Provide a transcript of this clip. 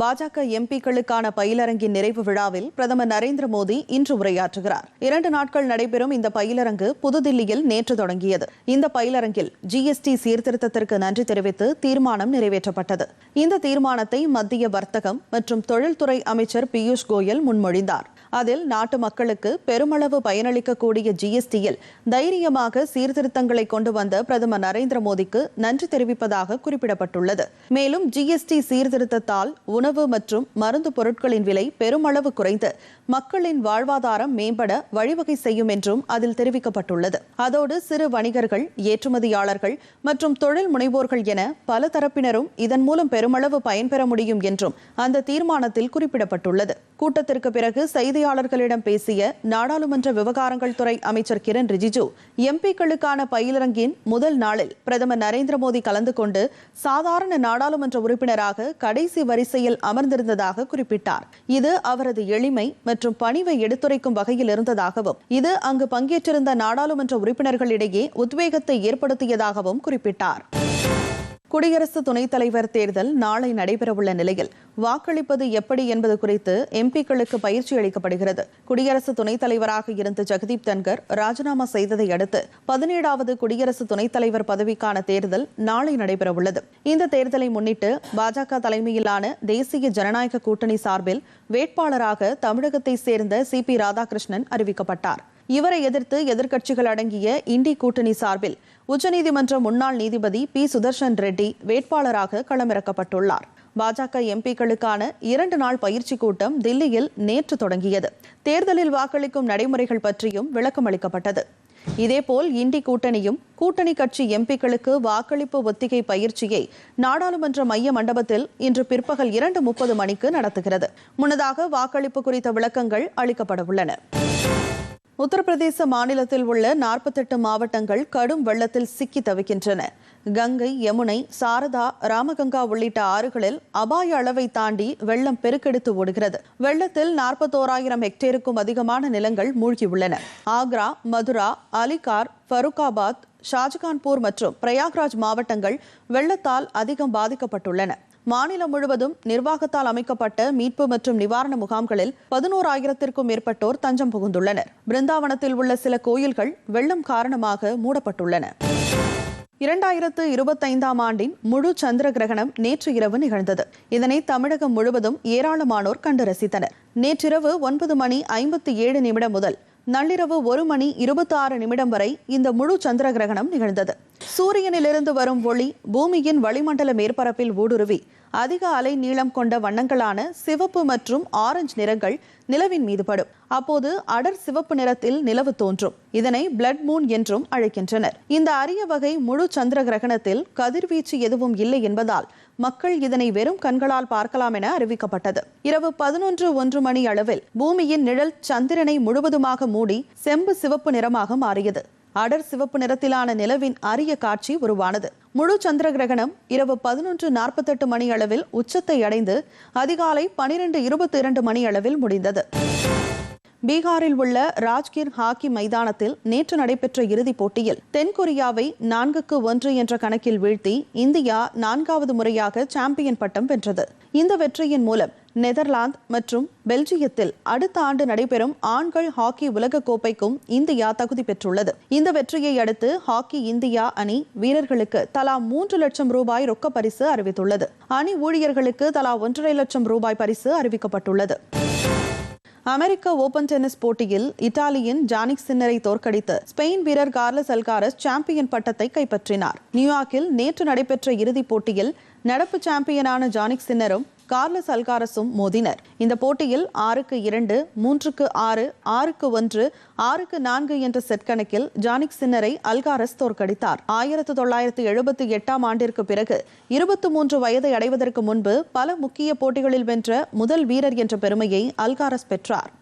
பாஜக எம்பிக்களுக்கான பயிலரங்கின் நிறைவு விழாவில் பிரதமர் நரேந்திர மோடி இன்று உரையாற்றுகிறார். இரண்டு நாட்கள் நடைபெறும் இந்த பயிலரங்கு புதுதில்லியில் நேற்று தொடங்கியது. இந்த பயிலரங்கில் ஜிஎஸ்டி சீர்திருத்தத்திற்கு நன்றி தெரிவித்து தீர்மானம் நிறைவேற்றப்பட்டது. இந்த தீர்மானத்தை மத்திய வர்த்தகம் மற்றும் தொழில்துறை அமைச்சர் பியூஷ் கோயல் முன்மொழிந்தார். அதில் நாட்டு மக்களுக்கு பெருமளவு பயனளிக்கக்கூடிய ஜிஎஸ்டியில் தைரியமாக சீர்திருத்தங்களை கொண்டு வந்த பிரதமர் நரேந்திர மோடிக்கு நன்றி தெரிவிப்பதாக குறிப்பிடப்பட்டுள்ளது. மேலும் ஜிஎஸ்டி சீர்திருத்தத்தால் உணவு மற்றும் மருந்து பொருட்களின் விலை பெருமளவு குறைந்து மக்களின் வாழ்வாதாரம் மேம்பட வழிவகை செய்யும் என்றும் அதில் தெரிவிக்கப்பட்டுள்ளது. அதோடு சிறு வணிகர்கள் ஏற்றுமதியாளர்கள் மற்றும் தொழில் முனைவோர்கள் என பல தரப்பினரும் இதன் மூலம் பெருமளவு பயன்பெற முடியும் என்றும் அந்த தீர்மானத்தில் குறிப்பிடப்பட்டுள்ளது. கூட்டத்திற்கு பிறகு செய்தியாளர்களிடம் பேசிய நாடாளுமன்ற விவகாரங்கள் துறை அமைச்சர் கிரண் ரிஜிஜு எம்பிக்களுக்கான பயிலரங்கின் முதல் நாளில் பிரதமர் நரேந்திர மோடி கலந்து கொண்டு சாதாரண நாடாளுமன்ற உறுப்பினராக கடைசி வரிசையில் அமர்ந்திருந்ததாக குறிப்பிட்டார். இது அவரது எளிமை மற்றும் பணிவை எடுத்துரைக்கும் வகையில் இருந்ததாகவும் இது அங்கு பங்கேற்றிருந்த நாடாளுமன்ற உறுப்பினர்களிடையே உத்வேகத்தை ஏற்படுத்தியதாகவும் குறிப்பிட்டார். குடியரசு துணைத் தலைவர் தேர்தல் நாளை நடைபெறவுள்ள நிலையில் வாக்களிப்பது எப்படி என்பது குறித்து எம்பிக்களுக்கு பயிற்சி அளிக்கப்படுகிறது. குடியரசு துணைத் தலைவராக இருந்த ஜெகதீப் தன்கர் ராஜினாமா செய்ததை அடுத்து பதினேழாவது குடியரசு துணைத் தலைவர் பதவிக்கான தேர்தல் நாளை நடைபெறவுள்ளது. இந்த தேர்தலை முன்னிட்டு பாஜக தலைமையிலான தேசிய ஜனநாயக கூட்டணி சார்பில் வேட்பாளராக தமிழகத்தை சேர்ந்த சி. பி. ராதாகிருஷ்ணன் அறிவிக்கப்பட்டார். இவரை எதிர்த்து எதிர்க்கட்சிகள் அடங்கிய இண்டி கூட்டணி சார்பில் உச்சநீதிமன்ற முன்னாள் நீதிபதி பி. சுதர்ஷன் ரெட்டி வேட்பாளராக களமிறக்கப்பட்டுள்ளார். பாஜக எம்பிக்களுக்கான இரண்டு நாள் பயிற்சி கூட்டம் தில்லியில் நேற்று தொடங்கியது. தேர்தலில் வாக்களிக்கும் நடைமுறைகள் பற்றியும் விளக்கம் அளிக்கப்பட்டது இதேபோல் இண்டி கூட்டணியும் கூட்டணி கட்சி எம்பிக்களுக்கு வாக்களிப்பு ஒத்திகை பயிற்சியை நாடாளுமன்ற மைய மண்டபத்தில் இன்று பிற்பகல் இரண்டு முப்பது மணிக்கு நடத்துகிறது. முன்னதாக வாக்களிப்பு குறித்த விளக்கங்கள் அளிக்கப்பட உள்ளன. உத்தரப்பிரதேச மாநிலத்தில் உள்ள நாற்பத்தெட்டு மாவட்டங்கள் கடும் வெள்ளத்தில் சிக்கி தவிக்கின்றன. கங்கை யமுனை சாரதா ராமகங்கா உள்ளிட்ட ஆறுகளில் அபாய அளவை தாண்டி வெள்ளம் பெருக்கெடுத்து ஓடுகிறது. வெள்ளத்தில் நாற்பத்தோராயிரம் ஹெக்டேருக்கும் அதிகமான நிலங்கள் மூழ்கியுள்ளன. ஆக்ரா மதுரா அலிகார் ஃபருக்காபாத் ஷாஜகான்பூர் மற்றும் பிரயாக்ராஜ் மாவட்டங்கள் வெள்ளத்தால் அதிகம் பாதிக்கப்பட்டுள்ளன. மாநிலம் முழுவதும் நிர்வாகத்தால் அமைக்கப்பட்ட மீட்பு மற்றும் நிவாரண முகாம்களில் பதினோராயிரத்திற்கும் மேற்பட்டோர் தஞ்சம் புகுந்துள்ளனர். பிருந்தாவனத்தில் உள்ள சில கோயில்கள் வெள்ளம் காரணமாக மூடப்பட்டுள்ளன. இரண்டாயிரத்து இருபத்தைந்தாம் ஆண்டின் முழு சந்திர கிரகணம் நேற்று இரவு நிகழ்ந்தது. இதனை தமிழகம் முழுவதும் ஏராளமானோர் கண்டு ரசித்தனர். நேற்றிரவு ஒன்பது மணி ஐம்பத்தி ஏழு நிமிடம் முதல் நள்ளிரவு ஒரு மணி இருபத்தி ஆறு நிமிடம் வரை இந்த முழு சந்திர கிரகணம் நிகழ்ந்தது. சூரியனிலிருந்து வரும் ஒளி பூமியின் வளிமண்டல மேற்பரப்பில் ஊடுருவி அதிக அலை நீளம் கொண்ட வண்ணங்களான சிவப்பு மற்றும் ஆரஞ்சு நிறங்கள் நிலவின் மீது படும். அப்போது அடர் சிவப்பு நிறத்தில் நிலவு தோன்றும். இதனை பிளட் மூன் என்றும் அழைக்கின்றனர். இந்த அரிய வகை முழு சந்திர கிரகணத்தில் கதிர்வீச்சு எதுவும் இல்லை என்பதால் மக்கள் இதனை வெறும் கண்களால் பார்க்கலாம் என அறிவிக்கப்பட்டது. இரவு பதினொன்று ஒன்று மணி அளவில் பூமியின் நிழல் சந்திரனை முழுவதுமாக மூடி செம்பு சிவப்பு நிறமாக மாறியது. அடர் சிவப்பு நிறத்திலான நிலவின் அரிய காட்சி உருவானது. முழு சந்திர கிரகணம் இரவு பதினொன்று நாற்பத்தெட்டு மணி அளவில் உச்சத்தை அடைந்து அதிகாலை பனிரெண்டு இருபத்தி இரண்டு மணி அளவில் முடிந்தது. பீகாரில் உள்ள ராஜ்கிர் ஹாக்கி மைதானத்தில் நேற்று நடைபெற்ற இறுதிப் போட்டியில் தென்கொரியாவை நான்குக்கு ஒன்று என்ற கணக்கில் வீழ்த்தி இந்தியா நான்காவது முறையாக சாம்பியன் பட்டம் வென்றது. இந்த வெற்றியின் மூலம் நெதர்லாந்து மற்றும் பெல்ஜியத்தில் அடுத்த ஆண்டு நடைபெறும் ஆண்கள் ஹாக்கி உலகக் கோப்பைக்கும் இந்தியா தகுதி பெற்றுள்ளது. இந்த வெற்றியை அடுத்து ஹாக்கி இந்தியா அணி வீரர்களுக்கு தலா மூன்று லட்சம் ரூபாய் ரொக்க பரிசு அறிவித்துள்ளது. அணி ஊழியர்களுக்கு தலா ஒன்றரை லட்சம் ரூபாய் பரிசு அறிவிக்கப்பட்டுள்ளது. அமெரிக்க ஓபன் டென்னிஸ் போட்டியில் இத்தாலியின் ஜானிக் சின்னரை தோற்கடித்து ஸ்பெயின் வீரர் கார்லஸ் அல்காரஸ் சாம்பியன் பட்டத்தை கைப்பற்றினார். நியூயார்க்கில் நேற்று நடைபெற்ற இறுதிப் போட்டியில் நடப்பு சாம்பியனான ஜானிக் சின்னரும் கார்லஸ் அல்காரஸும் மோதினர். இந்த போட்டியில் ஆறுக்கு இரண்டு மூன்றுக்கு ஆறு ஆறுக்கு ஒன்று ஆறுக்கு நான்கு என்ற செட் கணக்கில் ஜானிக் சின்னரை அல்காரஸ் தோற்கடித்தார். ஆயிரத்து தொள்ளாயிரத்து எழுபத்தி எட்டாம் ஆண்டிற்கு பிறகு இருபத்தி மூன்று வயதை அடைவதற்கு முன்பு பல முக்கிய போட்டிகளில் வென்ற முதல் வீரர் என்ற பெருமையை அல்காரஸ் பெற்றார்.